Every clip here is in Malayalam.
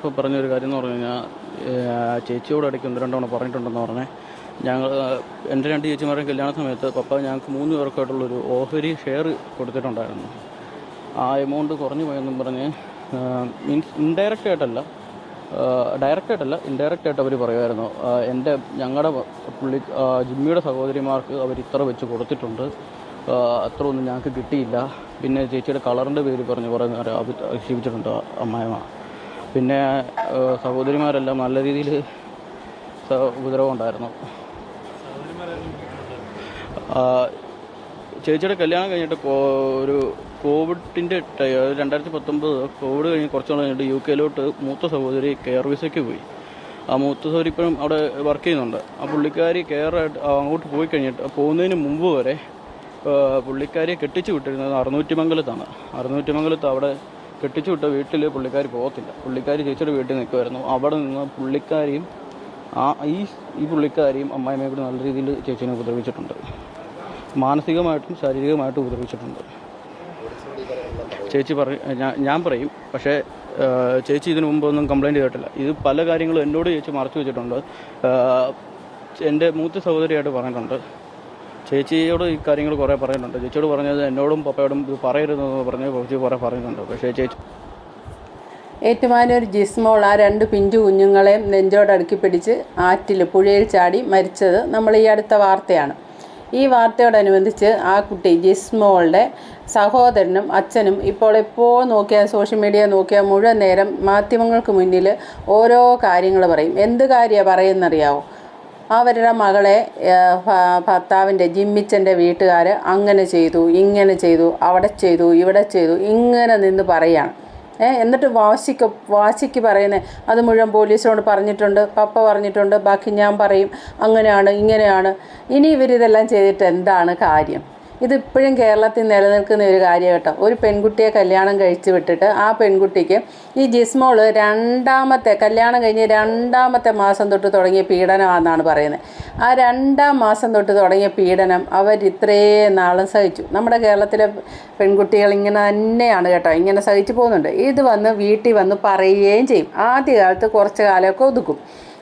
ഇപ്പോൾ പറഞ്ഞൊരു കാര്യം എന്ന് പറഞ്ഞു കഴിഞ്ഞാൽ ചേച്ചിയോട് ഇടയ്ക്ക് ഒന്ന് രണ്ടവണ പറഞ്ഞിട്ടുണ്ടെന്ന് പറഞ്ഞേ. ഞങ്ങൾ എന്റെ രണ്ട് ചേച്ചിമാരുടെ കല്യാണ സമയത്ത് പപ്പ ഞങ്ങൾക്ക് മൂന്ന് പേർക്കായിട്ടുള്ളൊരു ഓഹരി ഷെയർ കൊടുത്തിട്ടുണ്ടായിരുന്നു. ആ എമൗണ്ട് കുറഞ്ഞു പോയെന്നും പറഞ്ഞ് മീൻസ് ഇൻഡയറക്റ്റ് ആയിട്ടല്ല ഡയറക്റ്റ് ആയിട്ടല്ല ഇൻഡയറക്റ്റ് ആയിട്ട് അവർ പറയുമായിരുന്നു. എന്റെ ഞങ്ങളുടെ പുള്ളി ജിമ്മിയുടെ സഹോദരിമാർക്ക് അവർ ഇത്ര വെച്ച് കൊടുത്തിട്ടുണ്ട്. അത്ര ഒന്നും ഞങ്ങൾക്ക് കിട്ടിയില്ല. പിന്നെ ചേച്ചിയുടെ കളറിന്റെ പേര് പറഞ്ഞ് കുറേ നേരം അത് ആക്ഷേപിച്ചിട്ടുണ്ട് അമ്മായിമ്മ? പിന്നെ സഹോദരിമാരെല്ലാം നല്ല രീതിയിൽ ഉപദ്രവം ഉണ്ടായിരുന്നു ചേച്ചിയുടെ കല്യാണം കഴിഞ്ഞിട്ട് ഒരു കോവിഡിന്റെ രണ്ടായിരത്തി പത്തൊമ്പത് കോവിഡ് കഴിഞ്ഞ് കുറച്ച് നാൾ കഴിഞ്ഞിട്ട് യു കെയിലോട്ട് മൂത്ത സഹോദരി കെയർ വിസയ്ക്ക് പോയി. ആ മൂത്ത സഹോദരി ഇപ്പോഴും അവിടെ വർക്ക് ചെയ്യുന്നുണ്ട്. ആ പുള്ളിക്കാരി കെയർ അങ്ങോട്ട് പോയി കഴിഞ്ഞിട്ട് പോകുന്നതിന് മുമ്പ് വരെ പുള്ളിക്കാരിയെ കെട്ടിച്ചു വിട്ടിരുന്നത് അറുന്നൂറ്റിമംഗലത്താണ് അറുന്നൂറ്റിമംഗലത്ത് അവിടെ കെട്ടിച്ചു വിട്ട വീട്ടിൽ പുള്ളിക്കാരി പോകത്തില്ല. പുള്ളിക്കാരി ചേച്ചിയുടെ വീട്ടിൽ നിൽക്കുമായിരുന്നു അവിടെ നിന്ന് പുള്ളിക്കാരിയും ആ ഈ ഈ പുള്ളിക്കാരിയും അമ്മായിമ്മയെ കൂടി നല്ല രീതിയിൽ ചേച്ചീനെ ഉപദ്രവിച്ചിട്ടുണ്ട്. മാനസികമായിട്ടും ശാരീരികമായിട്ടും ഉപദ്രവിച്ചിട്ടുണ്ട്. ചേച്ചി പറയും ഞാൻ പറയും പക്ഷേ ചേച്ചി ഇതിനു മുമ്പ് ഒന്നും കംപ്ലൈന്റ് ചെയ്തിട്ടില്ല. ഇത് പല കാര്യങ്ങളും എന്നോട് ചേച്ചി മറച്ചു വെച്ചിട്ടുണ്ട്. എന്റെ മൂത്ത സഹോദരിയായിട്ട് പറഞ്ഞിട്ടുണ്ട്. ചേച്ചിയോട് ഈ കാര്യങ്ങൾ കുറേ പറയുന്നുണ്ട്. ചേച്ചിയോട് പറഞ്ഞത് എന്നോടും പപ്പയോടും ഇത് പറയരുതെന്ന് പറഞ്ഞ് ചേച്ചി കുറേ പറയുന്നുണ്ട്. പക്ഷേ ചേച്ചി ഏറ്റുമാനൂർ ജിസ്മോൾ ആ രണ്ട് പിഞ്ചു കുഞ്ഞുങ്ങളെയും നെഞ്ചോടടുക്കി പിടിച്ച് ആറ്റിൽ പുഴയിൽ ചാടി മരിച്ചത് നമ്മൾ ഈ അടുത്ത വാർത്തയാണ്. ഈ വാർത്തയോടനുബന്ധിച്ച് ആ കുട്ടി ജിസ്മോളുടെ സഹോദരനും അച്ഛനും ഇപ്പോൾ എപ്പോൾ നോക്കിയാൽ സോഷ്യൽ മീഡിയ നോക്കിയാൽ മുഴുവൻ നേരം മാധ്യമങ്ങൾക്ക് മുന്നിൽ ഓരോ കാര്യങ്ങൾ പറയും. എന്ത് കാര്യമാണ് പറയുന്നറിയാവോ? അവരുടെ മകളെ ഭർത്താവിന്റെ ജിമ്മിച്ചന്റെ വീട്ടുകാർ അങ്ങനെ ചെയ്തു ഇങ്ങനെ ചെയ്തു അവിടെ ചെയ്തു ഇവിടെ ചെയ്തു ഇങ്ങനെ നിന്ന് പറയുകയാണ്. ഏ എന്നിട്ട് വാശിക്ക് വാശിക്ക് പറയുന്നത് അത് മുഴുവൻ പോലീസിനോട് പറഞ്ഞിട്ടുണ്ട് പപ്പ പറഞ്ഞിട്ടുണ്ട് ബാക്കി ഞാൻ പറയും അങ്ങനെയാണ് ഇങ്ങനെയാണ്. ഇനി ഇവരിതെല്ലാം ചെയ്തിട്ട് എന്താണ് കാര്യം? ഇതിപ്പോഴും കേരളത്തിൽ നിലനിൽക്കുന്ന ഒരു കാര്യം കേട്ടോ. ഒരു പെൺകുട്ടിയെ കല്യാണം കഴിച്ചു വിട്ടിട്ട് ആ പെൺകുട്ടിക്ക് ഈ ജിസ്മോൾ രണ്ടാമത്തെ കല്യാണം കഴിഞ്ഞ് രണ്ടാമത്തെ മാസം തൊട്ട് തുടങ്ങിയ പീഡനമാണെന്നാണ് പറയുന്നത്. ആ രണ്ടാം മാസം തൊട്ട് തുടങ്ങിയ പീഡനം അവർ ഇത്രയും നാളും സഹിച്ചു. നമ്മുടെ കേരളത്തിലെ പെൺകുട്ടികൾ ഇങ്ങനെ തന്നെയാണ് കേട്ടോ. ഇങ്ങനെ സഹിച്ചു പോകുന്നുണ്ട്. ഇത് വന്ന് വീട്ടിൽ വന്ന് പറയുകയും ചെയ്യും. ആദ്യകാലത്ത് കുറച്ച് കാലമൊക്കെ ഒതുക്കും.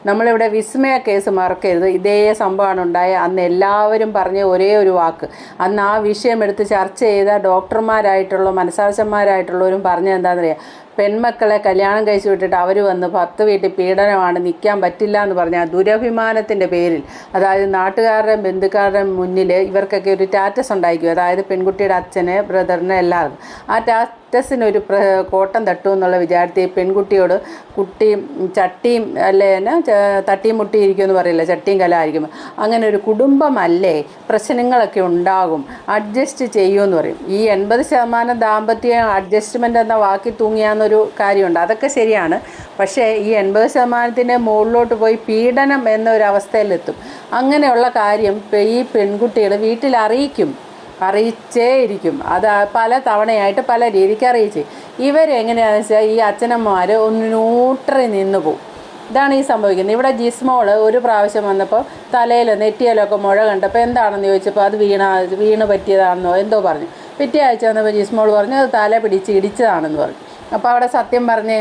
നമ്മളിവിടെ വിസ്മയ കേസ് മറക്കരുത്. ഇതേ സംഭവമാണ് ഉണ്ടായ. അന്ന് എല്ലാവരും പറഞ്ഞ ഒരേ ഒരു വാക്ക്. അന്ന് ആ വിഷയം എടുത്ത് ചർച്ച ചെയ്ത ഡോക്ടർമാരായിട്ടുള്ള മനസാക്ഷന്മാരായിട്ടുള്ളവരും പറഞ്ഞത് എന്താണെന്നറിയാം? പെൺമക്കളെ കല്യാണം കഴിച്ചു വിട്ടിട്ട് അവർ വന്ന് പത്ത് വീട്ടിൽ പീഡനമാണ് നിൽക്കാൻ പറ്റില്ല എന്ന് പറഞ്ഞാൽ ദുരഭിമാനത്തിന്റെ പേരിൽ അതായത് നാട്ടുകാരുടെയും ബന്ധുക്കാരുടെയും മുന്നിൽ ഇവർക്കൊക്കെ ഒരു ടാറ്റസ് ഉണ്ടായിരിക്കും. അതായത് പെൺകുട്ടിയുടെ അച്ഛന് ബ്രദറിന് എല്ലാവർക്കും. ആ ടാറ്റസിനൊരു പ്ര കോട്ടം തട്ടു എന്നുള്ള വിചാരത്തിൽ പെൺകുട്ടിയോട് കുട്ടിയും ചട്ടിയും അല്ലേ എന്നാ തട്ടിയും മുട്ടിയും ഇരിക്കുമെന്ന് പറയില്ല ചട്ടിയും കലായിരിക്കും അങ്ങനെ ഒരു കുടുംബമല്ലേ പ്രശ്നങ്ങളൊക്കെ ഉണ്ടാകും. അഡ്ജസ്റ്റ് ചെയ്യുമെന്ന് പറയും. ഈ എൺപത് ശതമാനം ദാമ്പത്യം അഡ്ജസ്റ്റ്മെന്റ് എന്ന വാക്കിൽ തൂങ്ങിയാന്നൊരു കാര്യമുണ്ട്. അതൊക്കെ ശരിയാണ്. പക്ഷേ ഈ എൺപത് ശതമാനത്തിന്റെ മുകളിലോട്ട് പോയി പീഡനം എന്നൊരവസ്ഥയിലെത്തും. അങ്ങനെയുള്ള കാര്യം ഈ പെൺകുട്ടികൾ വീട്ടിൽ അറിയിക്കും. അറിയിച്ചേ ഇരിക്കും. അത് പല തവണയായിട്ട് പല രീതിക്ക് അറിയിച്ച്. ഇവരെങ്ങനെയാണെന്ന് വെച്ചാൽ ഈ അച്ഛനമ്മമാർ ഒന്ന് ന്യൂട്രി നിന്ന് പോകും ഇതാണ് ഈ സംഭവിക്കുന്നത്. ഇവിടെ ജിസ്മോൾ ഒരു പ്രാവശ്യം വന്നപ്പോൾ തലയിൽ നെറ്റിയിലൊക്കെ മുഴ കണ്ടപ്പോൾ എന്താണെന്ന് ചോദിച്ചപ്പോൾ അത് വീണ വീണ് പറ്റിയതാണെന്നോ എന്തോ പറഞ്ഞു. പിറ്റേ ആഴ്ച വന്നപ്പോൾ ജിസ്മോൾ പറഞ്ഞു അത് തല പിടിച്ച് ഇടിച്ചതാണെന്ന് പറഞ്ഞു. അപ്പോൾ അവിടെ സത്യം പറഞ്ഞേ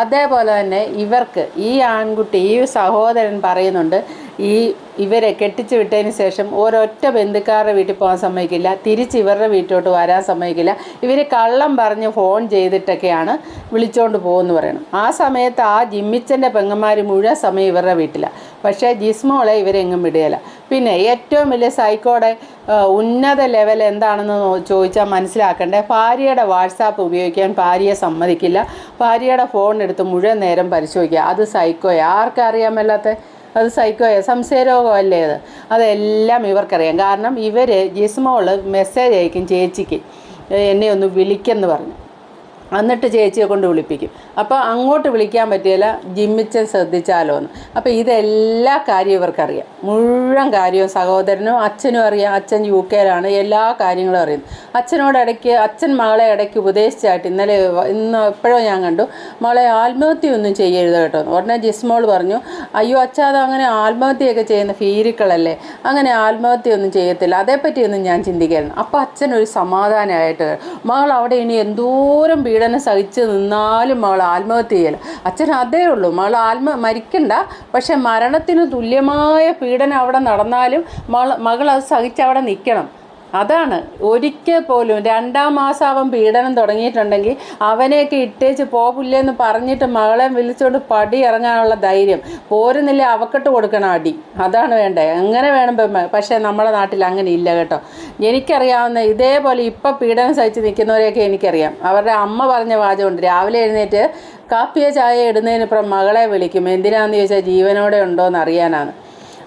അതേപോലെ തന്നെ ഇവർക്ക് ഈ ആൺകുട്ടി ഈ സഹോദരൻ പറയുന്നുണ്ട് ഈ ഇവരെ കെട്ടിച്ചു വിട്ടതിന് ശേഷം ഓരൊറ്റ ബന്ധുക്കാരുടെ വീട്ടിൽ പോകാൻ സമ്മതിക്കില്ല തിരിച്ച് ഇവരുടെ വീട്ടിലോട്ട് വരാൻ സമ്മതിക്കില്ല ഇവർ കള്ളം പറഞ്ഞ് ഫോൺ ചെയ്തിട്ടൊക്കെയാണ് വിളിച്ചുകൊണ്ട് പോകുമെന്ന് പറയണം. ആ സമയത്ത് ആ ജിമ്മിച്ചന്റെ പെങ്ങന്മാർ മുഴുവൻ സമയം ഇവരുടെ വീട്ടിലാണ് പക്ഷേ ജിസ്മോളെ ഇവരെങ്ങും വിടുകയില്ല. പിന്നെ ഏറ്റവും വലിയ സൈക്കോടെ ഉന്നത ലെവൽ എന്താണെന്ന് ചോദിച്ചാൽ മനസ്സിലാക്കണ്ടേ. ഭാര്യയുടെ വാട്സാപ്പ് ഉപയോഗിക്കാൻ ഭാര്യയെ സമ്മതിക്കില്ല. ഭാര്യയുടെ ഫോൺ എടുത്ത് മുഴുവൻ നേരം പരിശോധിക്കുക. അത് സൈക്കോയാ ആർക്കറിയാൻ മേലാത്ത അത് സൈക്കോയ സംശയരോഗമല്ലേ അത്? അതെല്ലാം ഇവർക്കറിയാം. കാരണം ഇവർ ജിസ്മോൾ മെസ്സേജ് അയക്കും ചേച്ചിക്ക് എന്നെ ഒന്ന് വിളിക്കെന്ന് പറഞ്ഞു. എന്നിട്ട് ചേച്ചിയെ കൊണ്ട് വിളിപ്പിക്കും. അപ്പോൾ അങ്ങോട്ട് വിളിക്കാൻ പറ്റിയില്ല ജിമ്മിച്ചൻ ശ്രദ്ധിച്ചാലോ എന്ന്. അപ്പോൾ ഇതെല്ലാ കാര്യവും ഇവർക്കറിയാം. മുഴുവൻ കാര്യവും സഹോദരനും അച്ഛനും അറിയാം. അച്ഛൻ യു കെയിലാണ് എല്ലാ കാര്യങ്ങളും അറിയുന്നു അച്ഛനോട് ഇടയ്ക്ക് അച്ഛൻ മകളെ ഇടയ്ക്ക് ഉപദേശിച്ചായിട്ട് ഇന്നലെ ഇന്ന് എപ്പോഴോ ഞാൻ കണ്ടു മകളെ ആത്മഹത്യയൊന്നും ചെയ്യരുത് കേട്ടോ. ഉടനെ ജിസ്മോൾ പറഞ്ഞു അയ്യോ അച്ഛാ അത് അങ്ങനെ ആത്മഹത്യയൊക്കെ ചെയ്യുന്ന ഫീരിക്കളല്ലേ അങ്ങനെ ആത്മഹത്യയൊന്നും ചെയ്യത്തില്ല. അതേപ്പറ്റിയൊന്നും ഞാൻ ചിന്തിക്കായിരുന്നു അപ്പോൾ അച്ഛനൊരു സമാധാനമായിട്ട് മകൾ അവിടെ ഇനി എന്തോരം പീഡനം സഹിച്ച് നിന്നാലും മകൾ ആത്മഹത്യ ചെയ്യല. അച്ഛൻ അതേ ഉള്ളൂ. മകൾ ആത്മ മരിക്കണ്ട. പക്ഷെ മരണത്തിന് തുല്യമായ പീഡനം അവിടെ നടന്നാലും മകൾ മകൾ അത് സഹിച്ച് അവിടെ നിൽക്കണം അതാണ്. ഒരിക്കൽ പോലും രണ്ടാം മാസം അവൻ പീഡനം തുടങ്ങിയിട്ടുണ്ടെങ്കിൽ അവനെയൊക്കെ ഇട്ടേച്ച് പോകില്ലെന്ന് പറഞ്ഞിട്ട് മകളെ വിളിച്ചുകൊണ്ട് പടി ഇറങ്ങാനുള്ള ധൈര്യം. പോരുന്നില്ല അവക്കിട്ട് കൊടുക്കണം അടി. അതാണ് വേണ്ടത്. അങ്ങനെ വേണം പക്ഷേ നമ്മുടെ നാട്ടിൽ അങ്ങനെ ഇല്ല കേട്ടോ. എനിക്കറിയാവുന്ന ഇതേപോലെ ഇപ്പം പീഡനം സഹിച്ച് നിൽക്കുന്നവരെയൊക്കെ എനിക്കറിയാം. അവരുടെ അമ്മ പറഞ്ഞ വാചമുണ്ട് രാവിലെ എഴുന്നേറ്റ് കാപ്പിയോ ചായ ഇടുന്നതിനിപ്പുറം മകളെ വിളിക്കും. എന്തിനാണെന്ന് ചോദിച്ചാൽ ജീവനോടെ ഉണ്ടോ എന്ന് അറിയാനാണ്.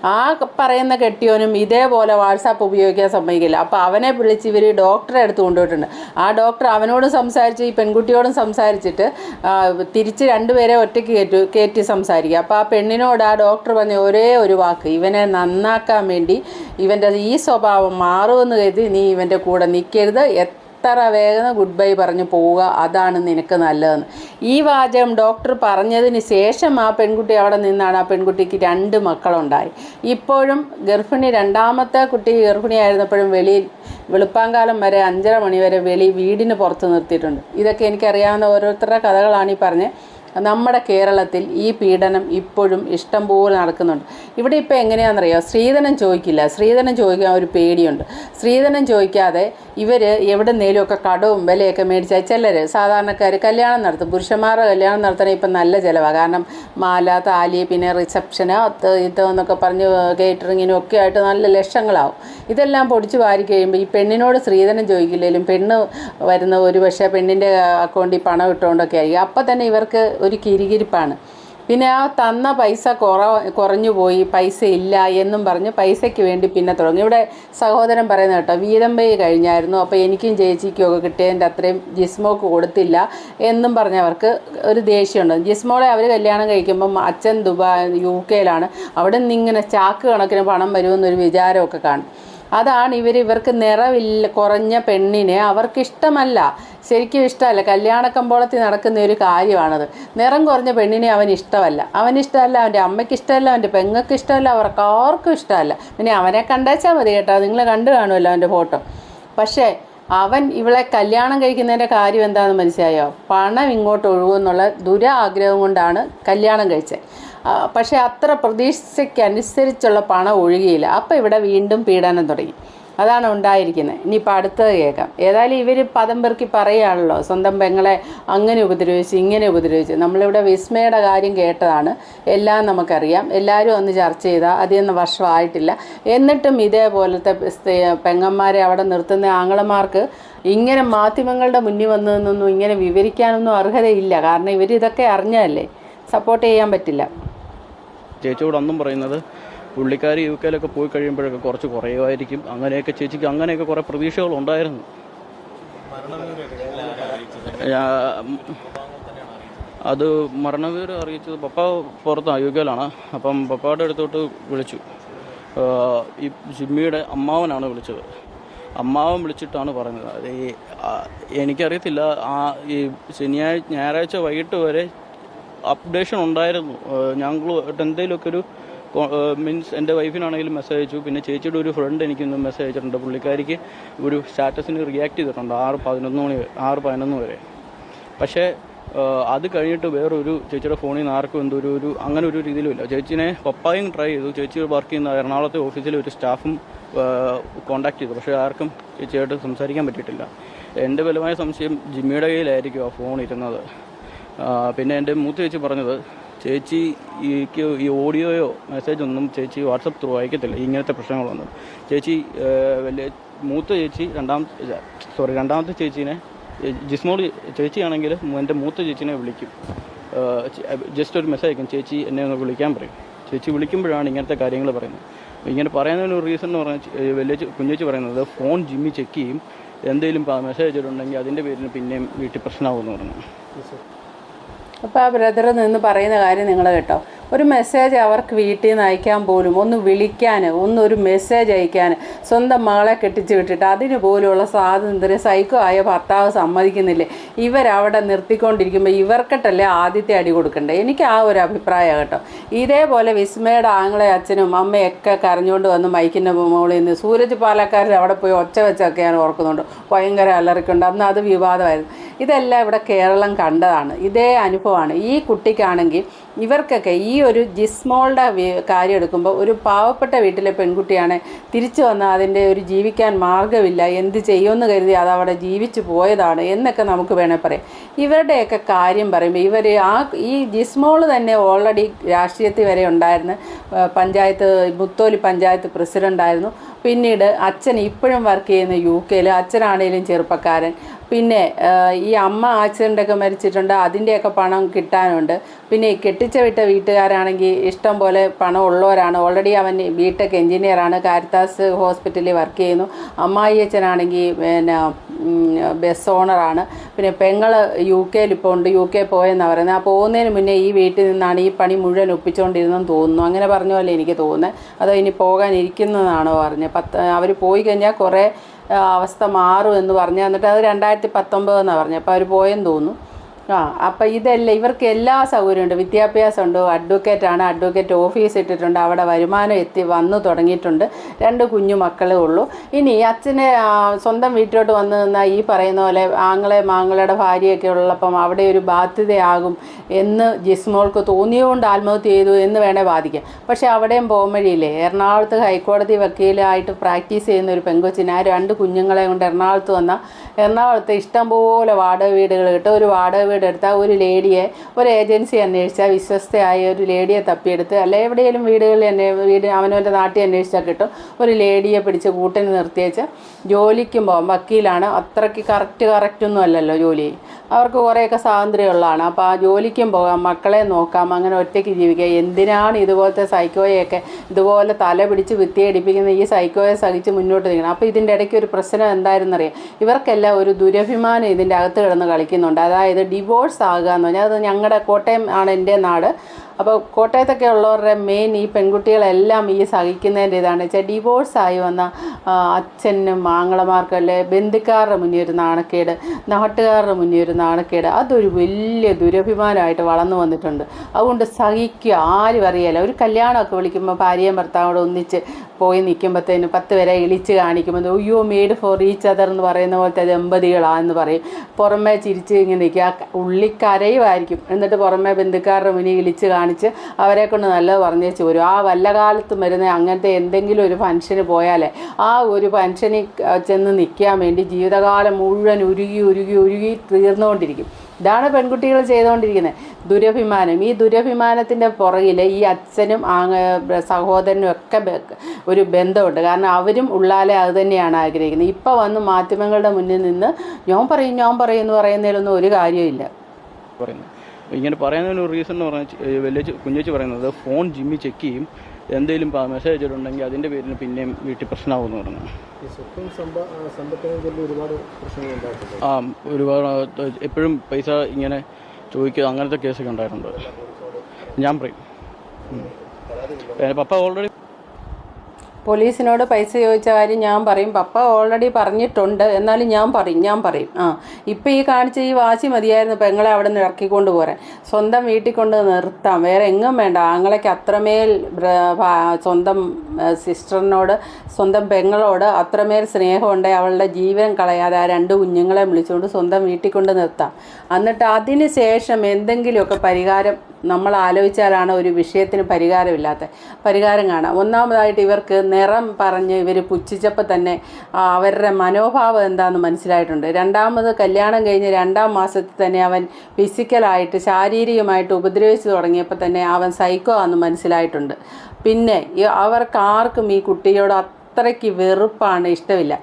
ആ പറയുന്ന കെട്ടിയോനും ഇതേപോലെ വാട്സാപ്പ് ഉപയോഗിക്കാൻ സമ്മതിക്കില്ല. അപ്പോൾ അവനെ വിളിച്ച് ഇവർ ഡോക്ടറെ അടുത്ത് കൊണ്ടുപോയിട്ടുണ്ട്. ആ ഡോക്ടർ അവനോടും സംസാരിച്ച് ഈ പെൺകുട്ടിയോടും സംസാരിച്ചിട്ട് തിരിച്ച് രണ്ടുപേരെ ഒറ്റയ്ക്ക് കയറ്റു കയറ്റി സംസാരിക്കുക. അപ്പോൾ ആ പെണ്ണിനോട് ആ ഡോക്ടർ പറഞ്ഞ ഒരേ ഒരു വാക്ക് ഇവനെ നന്നാക്കാൻ വേണ്ടി ഇവന്റെ ഈ സ്വഭാവം മാറുമെന്ന് കരുതി നീ ഇവന്റെ കൂടെ നിൽക്കരുത് എത്ര വേഗം ഗുഡ് ബൈ പറഞ്ഞു പോവുക. അതാണ് നിനക്ക് നല്ലതെന്ന്. ഈ വാചകം ഡോക്ടർ പറഞ്ഞതിന് ശേഷം ആ പെൺകുട്ടി അവിടെ നിന്നാണ് ആ പെൺകുട്ടിക്ക് രണ്ട് മക്കളുണ്ടായി. ഇപ്പോഴും ഗർഭിണി രണ്ടാമത്തെ കുട്ടി ഗർഭിണിയായിരുന്നപ്പോഴും വെളിയിൽ വെളുപ്പാങ്കാലം വരെ അഞ്ചര മണി വരെ വെളി വീടിന് പുറത്ത് നിർത്തിയിട്ടുണ്ട്. ഇതൊക്കെ എനിക്കറിയാവുന്ന ഓരോരുത്തരുടെ കഥകളാണ് ഈ പറഞ്ഞത് നമ്മുടെ കേരളത്തിൽ ഈ പീഡനം ഇപ്പോഴും ഇഷ്ടം പോലെ നടക്കുന്നുണ്ട്. ഇവിടെ ഇപ്പോൾ എങ്ങനെയാണെന്നറിയോ? സ്ത്രീധനം ചോദിക്കില്ല. സ്ത്രീധനം ചോദിക്കാൻ ഒരു പേടിയുണ്ട്. സ്ത്രീധനം ചോദിക്കാതെ ഇവർ എവിടെന്നേലുമൊക്കെ കടവും വിലയൊക്കെ മേടിച്ചാൽ ചിലർ സാധാരണക്കാർ കല്യാണം നടത്തും. പുരുഷന്മാരുടെ കല്യാണം നടത്തണേ ഇപ്പം നല്ല ചിലവാണ് കാരണം മാല താലി പിന്നെ റിസപ്ഷന് ഇത് എന്നൊക്കെ പറഞ്ഞ് കേറ്ററിങ്ങിനും ഒക്കെ ആയിട്ട് നല്ല ലക്ഷങ്ങളാവും. ഇതെല്ലാം പൊടിച്ച് വാരി കഴിയുമ്പോൾ ഈ പെണ്ണിനോട് സ്ത്രീധനം ചോദിക്കില്ലെങ്കിലും പെണ്ണ് വരുന്ന ഒരു പക്ഷേ പെണ്ണിന്റെ അക്കൗണ്ടിൽ പണം ഇട്ടുകൊണ്ടൊക്കെ ആയിരിക്കും. അപ്പം തന്നെ ഇവർക്ക് ഒരു കിരികിരിപ്പാണ്. പിന്നെ ആ തന്ന പൈസ കുറ കുറഞ്ഞു പോയി പൈസ ഇല്ല എന്നും പറഞ്ഞ് പൈസയ്ക്ക് വേണ്ടി പിന്നെ തുടങ്ങി. ഇവിടെ സഹോദരൻ പറയുന്ന കേട്ടോ പേ കഴിഞ്ഞായിരുന്നു അപ്പോൾ എനിക്കും ചേച്ചിക്കും ഒക്കെ കിട്ടിയതിന്റെ അത്രയും ജിസ്മോക്ക് കൊടുത്തില്ല എന്നും പറഞ്ഞവർക്ക് ഒരു ദേഷ്യമുണ്ട്. ജിസ്മോളെ അവർ കല്യാണം കഴിക്കുമ്പം അച്ഛൻ ദുബായ് യു കെയിലാണ്. അവിടെ നിന്ന് ഇങ്ങനെ ചാക്ക് കണക്കിന് പണം വരുമെന്നൊരു വിചാരമൊക്കെ കാണും. അതാണ് ഇവർ ഇവർക്ക് നിറവില്ല കുറഞ്ഞ പെണ്ണിനെ അവർക്കിഷ്ടമല്ല. ശരിക്കും ഇഷ്ടമല്ല. കല്യാണ കമ്പോളത്തിൽ നടക്കുന്ന ഒരു കാര്യമാണത്. നിറം കുറഞ്ഞ പെണ്ണിനെ അവൻ ഇഷ്ടമല്ല. അവൻ ഇഷ്ടമല്ല അവന്റെ അമ്മയ്ക്ക് ഇഷ്ടമല്ല അവന്റെ പെങ്ങൾക്ക് ഇഷ്ടമല്ല അവർക്ക് ആർക്കും ഇഷ്ടമല്ല. പിന്നെ അവനെ കണ്ടേച്ചാൽ മതി കേട്ടോ. നിങ്ങൾ കണ്ടു കാണുമല്ലോ അവന്റെ ഫോട്ടോ. പക്ഷേ അവൻ ഇവളെ കല്യാണം കഴിക്കുന്നതിന്റെ കാര്യം എന്താണെന്ന് മനസ്സിലായോ? പണം ഇങ്ങോട്ട് ഒഴുകുമെന്നുള്ള ദുരാഗ്രഹം കൊണ്ടാണ് കല്യാണം കഴിച്ചത്. പക്ഷേ അത്ര പ്രതീക്ഷയ്ക്കനുസരിച്ചുള്ള പണം ഒഴുകിയില്ല. അപ്പോൾ ഇവിടെ വീണ്ടും പീഡനം തുടങ്ങി. അതാണ് ഉണ്ടായിരിക്കുന്നത്. ഇനിയിപ്പോൾ അടുത്തത് കേൾക്കാം. ഏതായാലും ഇവർ പദം പെറുക്കി പറയുകയാണല്ലോ സ്വന്തം പെങ്ങളെ അങ്ങനെ ഉപദ്രവിച്ച് ഇങ്ങനെ ഉപദ്രവിച്ച്. നമ്മളിവിടെ വിസ്മയുടെ കാര്യം കേട്ടതാണ്. എല്ലാം നമുക്കറിയാം. എല്ലാവരും ഒന്ന് ചർച്ച ചെയ്താൽ അധികം വർഷമായിട്ടില്ല എന്നിട്ടും ഇതേപോലത്തെ പെങ്ങന്മാരെ അവിടെ നിർത്തുന്ന ആങ്ങളമാർക്ക് ഇങ്ങനെ മാധ്യമങ്ങളുടെ മുന്നിൽ വന്നു നിന്നൊന്നും ഇങ്ങനെ വിവരിക്കാനൊന്നും അർഹതയില്ല. കാരണം ഇവർ ഇതൊക്കെ അറിഞ്ഞതല്ലേ? സപ്പോർട്ട് ചെയ്യാൻ പറ്റില്ല. ചേച്ചിയോട് ഒന്നും പറയുന്നത് പുള്ളിക്കാരി യു കെയിലൊക്കെ പോയി കഴിയുമ്പോഴൊക്കെ കുറച്ച് കുറയുമായിരിക്കും. അങ്ങനെയൊക്കെ ചേച്ചിക്ക് അങ്ങനെയൊക്കെ കുറേ പ്രതീക്ഷകളുണ്ടായിരുന്നു. അത് മരണവിവരം അറിയിച്ചത് പപ്പ പുറത്ത് യു കെയിലാണ്. അപ്പം പപ്പയുടെ അടുത്തോട്ട് വിളിച്ചു. ഈ ജിമ്മിയുടെ അമ്മാവനാണ് വിളിച്ചത്. അമ്മാവൻ വിളിച്ചിട്ടാണ് പറഞ്ഞത് അത് ഈ എനിക്കറിയത്തില്ല ആ ഈ ശനിയാഴ്ച ഞായറാഴ്ച വൈകിട്ട് വരെ അപ്ഡേഷൻ ഉണ്ടായിരുന്നു. ഞങ്ങൾ എന്തെങ്കിലുമൊക്കെ ഒരു മീൻസ് എന്റെ വൈഫിനാണെങ്കിലും മെസ്സേജ് അയച്ചു. പിന്നെ ചേച്ചിയുടെ ഒരു ഫ്രണ്ട് എനിക്കൊന്ന് മെസ്സേജ് അയച്ചിട്ടുണ്ട്. പുള്ളിക്കാരിക്ക് ഒരു സ്റ്റാറ്റസിന് റിയാക്ട് ചെയ്തിട്ടുണ്ട് ആറ് പതിനൊന്ന് മണി ആറ് പതിനൊന്ന് വരെ. പക്ഷേ അത് കഴിഞ്ഞിട്ട് വേറൊരു ചേച്ചിയുടെ ഫോണിൽ നിന്ന് ആർക്കും എന്തോ ഒരു ഒരു അങ്ങനെ ഒരു രീതിയിലുമില്ല ചേച്ചിനെ പപ്പായും ട്രൈ ചെയ്തു. ചേച്ചി വർക്ക് ചെയ്യുന്ന എറണാകുളത്തെ ഓഫീസിൽ ഒരു സ്റ്റാഫും കോൺടാക്ട് ചെയ്തു. പക്ഷേ ആർക്കും ചേച്ചിയായിട്ട് സംസാരിക്കാൻ പറ്റിയിട്ടില്ല. എന്റെ ബലമായ സംശയം ജിമ്മിയുടെ കയ്യിലായിരിക്കും ആ ഫോൺ ഇരുന്നത്. പിന്നെ എന്റെ മൂത്ത ചേച്ചി പറഞ്ഞത് ചേച്ചി ഈ ഓഡിയോയോ മെസ്സേജ് ഒന്നും ചേച്ചി വാട്സപ്പ് ത്രൂ അയക്കത്തില്ല. ഇങ്ങനത്തെ പ്രശ്നങ്ങളൊന്നും. ചേച്ചി വലിയ മൂത്ത ചേച്ചി രണ്ടാം സോറി രണ്ടാമത്തെ ചേച്ചീനെ ജിസ്മോൾ ചേച്ചിയാണെങ്കിൽ എന്റെ മൂത്ത ചേച്ചീനെ വിളിക്കും. ജസ്റ്റ് ഒരു മെസ്സേജ് അയക്കും. ചേച്ചി എന്നെ ഒന്ന് വിളിക്കാൻ പറയും. ചേച്ചി വിളിക്കുമ്പോഴാണ് ഇങ്ങനത്തെ കാര്യങ്ങൾ പറയുന്നത്. ഇങ്ങനെ പറയുന്നതിന് ഒരു റീസൺ എന്ന് പറഞ്ഞാൽ വലിയ കുഞ്ഞേച്ചി പറയുന്നത് ഫോൺ ജിമ്മി ചെക്ക് ചെയ്യും. എന്തെങ്കിലും മെസ്സേജ് ഉണ്ടെങ്കിൽ അതിന്റെ പേരിൽ പിന്നെയും വീട്ടിൽ പ്രശ്നമാകുമെന്ന് പറഞ്ഞു. അപ്പോൾ ആ ബ്രദർ നിന്ന് പറയുന്ന കാര്യം നിങ്ങൾ കേട്ടോ. ഒരു മെസ്സേജ് അവർക്ക് വീട്ടിൽ നിന്ന് അയക്കാൻ പോലും ഒന്ന് വിളിക്കാൻ ഒന്ന് ഒരു മെസ്സേജ് അയക്കാൻ സ്വന്തം മകളെ കെട്ടിച്ച് വിട്ടിട്ട് അതിന് പോലുള്ള സ്വാതന്ത്ര്യം സൈക്കോ ആയ ഭർത്താവ് സമ്മതിക്കുന്നില്ലേ? ഇവരവിടെ നിർത്തിക്കൊണ്ടിരിക്കുമ്പോൾ ഇവർക്കിട്ടല്ലേ ആദ്യത്തെ അടി കൊടുക്കണ്ടേ? എനിക്ക് ആ ഒരു അഭിപ്രായം കേട്ടോ. ഇതേപോലെ വിസ്മയുടെ ആങ്ങളെ അച്ഛനും അമ്മയൊക്കെ കരഞ്ഞുകൊണ്ട് വന്ന് മൈക്കിന്റെ മുകളിൽ നിന്ന് സൂരജ് പാലക്കാരിൽ അവിടെ പോയി ഒച്ച വെച്ചൊക്കെ ഞാൻ ഓർക്കുന്നുണ്ട്. ഭയങ്കര അലറിക്കുണ്ട്. അന്ന് അത് വിവാദമായിരുന്നു. ഇതെല്ലാം ഇവിടെ കേരളം കണ്ടതാണ്. ഇതേ അനുഭവമാണ്. ഈ കുട്ടിക്കാണെങ്കിൽ ഇവർക്കൊക്കെ ഈ ഒരു ജിസ്മോളുടെ കാര്യം എടുക്കുമ്പോൾ ഒരു പാവപ്പെട്ട വീട്ടിലെ പെൺകുട്ടിയാണ് തിരിച്ചു വന്നാൽ അതിന്റെ ഒരു ജീവിക്കാൻ മാർഗമില്ല എന്ത് ചെയ്യുമെന്ന് കരുതി അത് അവിടെ ജീവിച്ചു പോയതാണ് എന്നൊക്കെ നമുക്ക് വേണേൽ പറയാം. ഇവരുടെയൊക്കെ കാര്യം പറയുമ്പോൾ ഇവർ ആ ഈ ജിസ്മോൾ തന്നെ ഓൾറെഡി രാഷ്ട്രീയത്തിൽ വരെ ഉണ്ടായിരുന്നു. പഞ്ചായത്ത് മുത്തോലി പഞ്ചായത്ത് പ്രസിഡന്റായിരുന്നു പിന്നീട് അച്ഛൻ ഇപ്പോഴും വർക്ക് ചെയ്യുന്ന യു കെയിൽ അച്ഛനാണേലും ചെറുപ്പക്കാരൻ. പിന്നെ ഈ അമ്മ ആക്സിഡന്റൊക്കെ മരിച്ചിട്ടുണ്ട് അതിന്റെയൊക്കെ പണം കിട്ടാനുണ്ട്. പിന്നെ ഈ കെട്ടിച്ച വിട്ട വീട്ടുകാരാണെങ്കിൽ ഇഷ്ടം പോലെ പണം ഉള്ളവരാണ്. ഓൾറെഡി അവൻ ബിടെക് എഞ്ചിനീയറാണ് കാരിത്താസ് ഹോസ്പിറ്റലിൽ വർക്ക് ചെയ്യുന്നു. അമ്മായി അച്ഛനാണെങ്കിൽ പിന്നെ ബസ് ഓണറാണ് പിന്നെ പെങ്ങൾ യു കെയിൽ ഇപ്പോൾ ഉണ്ട്. യു കെ പോയെന്നാണ് പറയുന്നത്. ആ പോകുന്നതിന് മുന്നേ ഈ വീട്ടിൽ നിന്നാണ് ഈ പണി മുഴുവൻ ഒപ്പിച്ചുകൊണ്ടിരുന്നെന്ന് തോന്നുന്നു. അങ്ങനെ പറഞ്ഞ പോലെ എനിക്ക് തോന്നുന്നത്. അതോ ഇനി പോകാനിരിക്കുന്നതാണോ പറഞ്ഞത്. പത്ത് അവർ പോയി കഴിഞ്ഞാൽ കുറേ അവസ്ഥ മാറും എന്ന് പറഞ്ഞു എന്നിട്ട് അത് രണ്ടായിരത്തി പത്തൊമ്പതെന്നാണ് പറഞ്ഞത് അപ്പോൾ അവർ പോയെന്ന് തോന്നുന്നു. ആ അപ്പം ഇതെല്ലാം ഇവർക്ക് എല്ലാ സൗകര്യമുണ്ട്. വിദ്യാഭ്യാസമുണ്ട് അഡ്വക്കേറ്റാണ് അഡ്വക്കേറ്റ് ഓഫീസ് ഇട്ടിട്ടുണ്ട് അവിടെ വരുമാനം എത്തി വന്നു തുടങ്ങിയിട്ടുണ്ട്. രണ്ട് കുഞ്ഞു മക്കളേ ഉള്ളൂ. ഇനി അച്ഛനെ സ്വന്തം വീട്ടിലോട്ട് വന്നു നിന്നാൽ ഈ പറയുന്ന പോലെ ആങ്ങളെ മാങ്ങളുടെ ഭാര്യയൊക്കെ ഉള്ളപ്പം അവിടെ ഒരു ബാധ്യതയാകും എന്ന് ജിസ്മോൾക്ക് തോന്നിയുകൊണ്ട് ആത്മഹത്യ ചെയ്തു എന്ന് വേണേൽ വാദിക്കാം. പക്ഷേ അവിടെയും പോകാൻ വഴിയില്ലേ? എറണാകുളത്ത് ഹൈക്കോടതി വക്കീലായിട്ട് പ്രാക്ടീസ് ചെയ്യുന്ന ഒരു പെങ്കൊച്ചിന് ആ രണ്ട് കുഞ്ഞുങ്ങളെ കൊണ്ട് എറണാകുളത്ത് വന്നാൽ എറണാകുളത്ത് ഇഷ്ടംപോലെ വാടക വീടുകൾ കിട്ടും. ഒരു വാടക വീട് എടുത്താൽ ഒരു ലേഡിയെ ഒരു ഏജൻസി അന്വേഷിച്ചാൽ വിശ്വസ്തയായ ഒരു ലേഡിയെ തപ്പിയെടുത്ത് അല്ലെ എവിടെയെങ്കിലും വീടുകളിൽ തന്നെ വീട് അവനവന്റെ നാട്ടിൽ അന്വേഷിച്ചാൽ കിട്ടും. ഒരു ലേഡിയെ പിടിച്ച് കൂട്ടിന് നിർത്തിയേച്ച് ജോലിക്കും പോകാം വക്കീലാണ്. അത്രയ്ക്ക് കറക്റ്റ് കറക്റ്റൊന്നും അല്ലല്ലോ ജോലി. അവർക്ക് കുറേയൊക്കെ സ്വാതന്ത്ര്യമുള്ളതാണ്. അപ്പോൾ ആ ജോലിക്കും പോകാം മക്കളെ നോക്കാം അങ്ങനെ ഒറ്റയ്ക്ക് ജീവിക്കാം. എന്തിനാണ് ഇതുപോലത്തെ സൈക്കോയെയൊക്കെ ഇതുപോലെ തല പിടിച്ച് വിത്തിയടിപ്പിക്കുന്ന ഈ സൈക്കോയെ സഹിച്ച് മുന്നോട്ട് നീങ്ങണം? അപ്പോൾ ഇതിന്റെ ഇടയ്ക്ക് ഒരു പ്രശ്നം എന്തായിരുന്നറിയാം? ഇവർക്കെല്ലാം ഒരു ദുരഭിമാനം ഇതിന്റെ അകത്ത് കിടന്ന് കളിക്കുന്നുണ്ട്. അതായത് ഡിവോഴ്സ് ആകുക എന്ന് പറഞ്ഞാൽ അത് ഞങ്ങളുടെ കോട്ടയം ആണ് എന്റെ നാട്. അപ്പോൾ കോട്ടയത്തൊക്കെ ഉള്ളവരുടെ മെയിൻ ഈ പെൺകുട്ടികളെല്ലാം ഈ സഹിക്കുന്നതിന്റെ ഇതാണ് വെച്ചാൽ ഡിവോഴ്സായി വന്ന അച്ഛനും ആങ്ങളമാർക്കും അല്ലെ ബന്ധുക്കാരുടെ മുന്നിൽ ഒരു നാണക്കേട് നാട്ടുകാരുടെ മുന്നിൽ ഒരു നാണക്കേട്. അതൊരു വലിയ ദുരഭിമാനമായിട്ട് വളർന്നു വന്നിട്ടുണ്ട്. അതുകൊണ്ട് സഹിക്കുക ആരും അറിയില്ല. ഒരു കല്യാണമൊക്കെ വിളിക്കുമ്പോൾ ഭാര്യയും ഭർത്താവോട് ഒന്നിച്ച് പോയി നിൽക്കുമ്പോഴത്തേന് പത്ത് വരെ ഇളിച്ച് കാണിക്കുമ്പോൾ അയ്യോ മെയ്ഡ് ഫോർ ഈച്ച് അതർ എന്ന് പറയുന്ന പോലത്തെ ദമ്പതികളാണെന്ന് പറയും. പുറമേ ചിരിച്ച് ഇങ്ങനെ നിൽക്കുക. ഉള്ളി കരയുമായിരിക്കും. എന്നിട്ട് പുറമേ ബന്ധുക്കാരുടെ മുന്നിൽ ഇളിച്ച് കാണിച്ച് അവരെ കൊണ്ട് നല്ലത് പറഞ്ഞേച്ച് വരും ആ വല്ല കാലത്തും വരുന്ന അങ്ങനത്തെ എന്തെങ്കിലും ഒരു ഫംഗ്ഷന് പോയാലേ ആ ഒരു ഫംഗ്ഷനിൽ ചെന്ന് നിൽക്കാൻ വേണ്ടി ജീവിതകാലം മുഴുവൻ ഉരുകി ഉരുകി ഉരുകി തീർന്നുകൊണ്ടിരിക്കും. ഇതാണ് പെൺകുട്ടികൾ ചെയ്തുകൊണ്ടിരിക്കുന്നത്. ദുരഭിമാനം. ഈ ദുരഭിമാനത്തിന്റെ പുറകിൽ ഈ അച്ഛനും ആങ്ങ സഹോദരനും ഒക്കെ ഒരു ബന്ധമുണ്ട്. കാരണം അവരും ഉള്ളാലെ അത് തന്നെയാണ് ആഗ്രഹിക്കുന്നത്. ഇപ്പോൾ വന്ന് മാധ്യമങ്ങളുടെ മുന്നിൽ നിന്ന് ഞാൻ പറയും ഞാൻ പറയും എന്ന് പറയുന്നതിലൊന്നും ഒരു കാര്യമില്ല ഇങ്ങനെ പറയുന്നതിന് ഒരു റീസൺ എന്ന് പറഞ്ഞാൽ വലിയ കുഞ്ഞേച്ചി പറയുന്നത് ഫോൺ ജിമ്മി ചെക്ക് ചെയ്യും എന്തെങ്കിലും മെസ്സേജ് അയച്ചിട്ടുണ്ടെങ്കിൽ അതിന്റെ പേരിൽ പിന്നെയും വീട്ടിൽ പ്രശ്നമാകുമെന്ന് പറഞ്ഞു. ആ ഒരുപാട് എപ്പോഴും പൈസ ഇങ്ങനെ ചോദിക്കുക അങ്ങനത്തെ കേസൊക്കെ ഉണ്ടായിട്ടുണ്ട്. ഞാൻ പറയും. പപ്പ ഓൾറെഡി പോലീസിനോട് പൈസ ചോദിച്ച കാര്യം ഞാൻ പറയും. പപ്പ ഓൾറെഡി പറഞ്ഞിട്ടുണ്ട്. എന്നാലും ഞാൻ പറയും. ഞാൻ പറയും. ആ. ഇപ്പം ഈ കാണിച്ച ഈ വാശി മതിയായിരുന്നു. പെങ്ങളെ അവിടെ നിന്ന് ഇറക്കിക്കൊണ്ട് പോരാൻ. സ്വന്തം വീട്ടിൽ കൊണ്ട് നിർത്താം. വേറെ എങ്ങും വേണ്ട. ആങ്ങളയ്ക്ക് അത്രമേൽ സ്വന്തം സിസ്റ്ററിനോട് സ്വന്തം പെങ്ങളോട് അത്രമേൽ സ്നേഹമുണ്ട് അവളുടെ ജീവൻ കളയാതെ ആ രണ്ട് കുഞ്ഞുങ്ങളെ വിളിച്ചുകൊണ്ട് സ്വന്തം വീട്ടിൽ കൊണ്ട് നിർത്താം. എന്നിട്ട് അതിന് ശേഷം എന്തെങ്കിലുമൊക്കെ പരിഹാരം നമ്മൾ ആലോചിച്ചാലാണ് ഒരു വിഷയത്തിന് പരിഹാരമില്ലാത്ത പരിഹാരം കാണാം. ഒന്നാമതായിട്ട് ഇവർക്ക് നിറം പറഞ്ഞ് ഇവർ പുച്ഛിച്ചപ്പോൾ തന്നെ അവരുടെ മനോഭാവം എന്താണെന്ന് മനസ്സിലായിട്ടുണ്ട്. രണ്ടാമത് കല്യാണം കഴിഞ്ഞ് രണ്ടാം മാസത്തിൽ തന്നെ അവൻ ഫിസിക്കലായിട്ട് ശാരീരികമായിട്ട് ഉപദ്രവിച്ചു തുടങ്ങിയപ്പോൾ തന്നെ അവൻ സൈക്കോ ആണെന്ന് മനസ്സിലായിട്ടുണ്ട്. പിന്നെ അവർക്ക് ആർക്കും ഈ കുട്ടിയോട് അത്രയ്ക്ക് വെറുപ്പാണ് ഇഷ്ടമില്ല.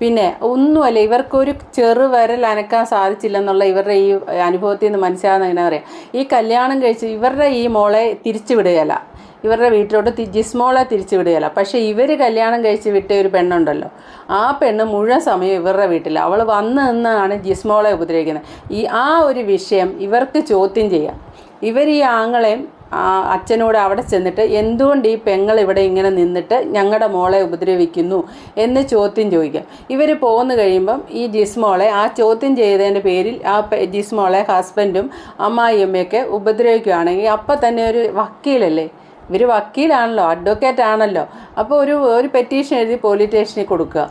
പിന്നെ ഒന്നുമല്ല ഇവർക്കൊരു ചെറുവിരൽ അനക്കാൻ സാധിച്ചില്ലെന്നുള്ള ഇവരുടെ ഈ അനുഭവത്തിൽ നിന്ന് മനസ്സിലാകുന്ന എങ്ങനെ പറയാം? ഈ കല്യാണം കഴിച്ച് ഇവരുടെ ഈ മോളെ തിരിച്ചു വിടുകയല്ല ഇവരുടെ വീട്ടിലോട്ട് ജിസ്മോളെ തിരിച്ചു വിടുകയല്ല പക്ഷേ ഇവർ കല്യാണം കഴിച്ച് വിട്ട ഒരു പെണ്ണുണ്ടല്ലോ. ആ പെണ്ണ് മുഴുവൻ സമയം ഇവരുടെ വീട്ടിൽ അവൾ വന്ന് നിന്നാണ് ജിസ്മോളെ ഉപദ്രവിക്കുന്നത്. ഈ ആ ഒരു വിഷയം ഇവർക്ക് ചോദ്യം ചെയ്യാം. ഇവർ ഈ ആങ്ങളെയും അച്ഛനോട് അവിടെ ചെന്നിട്ട് എന്തുകൊണ്ട് ഈ പെങ്ങൾ ഇവിടെ ഇങ്ങനെ നിന്നിട്ട് ഞങ്ങളുടെ മോളെ ഉപദ്രവിക്കുന്നു? എന്ന് ചോദ്യം ചോദിക്കാം. ഇവർ പോന്നു കഴിയുമ്പം ഈ ജിസ്മോളെ ആ ചോദ്യം ചെയ്തതിന്റെ പേരിൽ ആ ജിസ്മോളെ ഹസ്ബൻഡും അമ്മായിയമ്മയൊക്കെ ഉപദ്രവിക്കുകയാണെങ്കിൽ അപ്പം തന്നെ ഒരു വക്കീലല്ലേ? ഇവർ വക്കീലാണല്ലോ അഡ്വക്കേറ്റ് ആണല്ലോ അപ്പോൾ ഒരു ഒരു പെറ്റീഷൻ എഴുതി പോലീസ് സ്റ്റേഷനിൽ കൊടുക്കുക.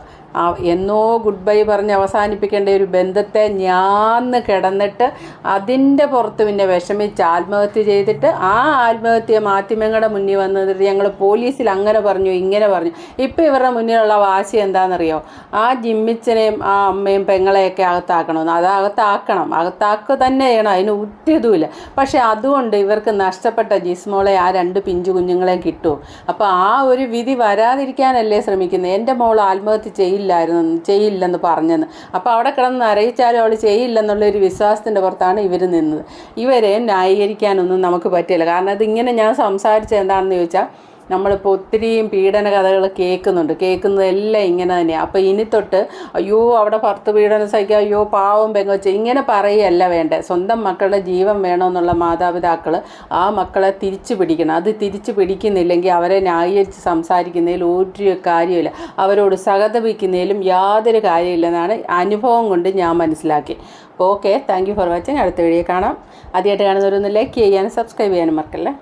എന്നോ ഗുഡ് ബൈ പറഞ്ഞ് അവസാനിപ്പിക്കേണ്ട ഒരു ബന്ധത്തെ ഞാന്ന് കിടന്നിട്ട് അതിന്റെ പുറത്ത് പിന്നെ വിഷമിച്ച് ആത്മഹത്യ ചെയ്തിട്ട് ആ ആത്മഹത്യ മാധ്യമങ്ങളുടെ മുന്നിൽ വന്നിട്ട് ഞങ്ങൾ പോലീസിൽ അങ്ങനെ പറഞ്ഞു ഇങ്ങനെ പറഞ്ഞു. ഇപ്പം ഇവരുടെ മുന്നിലുള്ള വാശി എന്താണെന്നറിയോ? ആ ജിമ്മിച്ചനെയും ആ അമ്മയും പെങ്ങളെയൊക്കെ അകത്താക്കണമെന്ന് അത് അകത്താക്കണം. അകത്താക്കുക തന്നെ ചെയ്യണം. അതിന് ഉറ്റതുമില്ല. പക്ഷെ അതുകൊണ്ട് ഇവർക്ക് നഷ്ടപ്പെട്ട ജിസ്മോളെ ആ രണ്ട് പിഞ്ചു കുഞ്ഞുങ്ങളെയും കിട്ടുമോ അപ്പോൾ ആ ഒരു വിധി വരാതിരിക്കാനല്ലേ ശ്രമിക്കുന്നത്. എന്റെ മോൾ ആത്മഹത്യ ചെയ്യില്ലായിരുന്നു ചെയ്യില്ലെന്ന് പറഞ്ഞെന്ന്. അപ്പോൾ അവിടെ കിടന്ന് അറിയിച്ചാലും അവൾ ചെയ്യില്ലെന്നുള്ളൊരു വിശ്വാസത്തിന്റെ പുറത്താണ് ഇവർ നിന്നത്. ഇവരെ ന്യായീകരിക്കാനൊന്നും നമുക്ക് പറ്റില്ല. കാരണം അതിങ്ങനെ ഞാൻ സംസാരിച്ചത് എന്താണെന്ന് ചോദിച്ചാൽ നമ്മളിപ്പോൾ ഒത്തിരിയും പീഡന കഥകൾ കേൾക്കുന്നുണ്ട്. കേൾക്കുന്നതെല്ലാം ഇങ്ങനെ തന്നെയാണ് അപ്പോൾ ഇനി തൊട്ട് അയ്യോ അവിടെ ഭർത്ത് പീഡനം സഹിക്കുക അയ്യോ പാവം പെങ്ങൊച്ച ഇങ്ങനെ പറയുകയല്ല വേണ്ടേ. സ്വന്തം മക്കളുടെ ജീവൻ വേണമെന്നുള്ള മാതാപിതാക്കൾ ആ മക്കളെ തിരിച്ചു പിടിക്കണം. അത് തിരിച്ചു പിടിക്കുന്നില്ലെങ്കിൽ അവരെ ന്യായീകരിച്ച് സംസാരിക്കുന്നതിൽ ഒരു കാര്യമില്ല അവരോട് സഹതപിക്കുന്നതിലും യാതൊരു കാര്യമില്ലെന്നാണ് അനുഭവം കൊണ്ട് ഞാൻ മനസ്സിലാക്കി. Okay thank you for watching. അടുത്ത വീഡിയോ കാണാം. ആദ്യമായിട്ട് കാണുന്നവരൊന്ന് ലൈക്ക് ചെയ്യാനും സബ്സ്ക്രൈബ് ചെയ്യാനും മറക്കല്ലേ?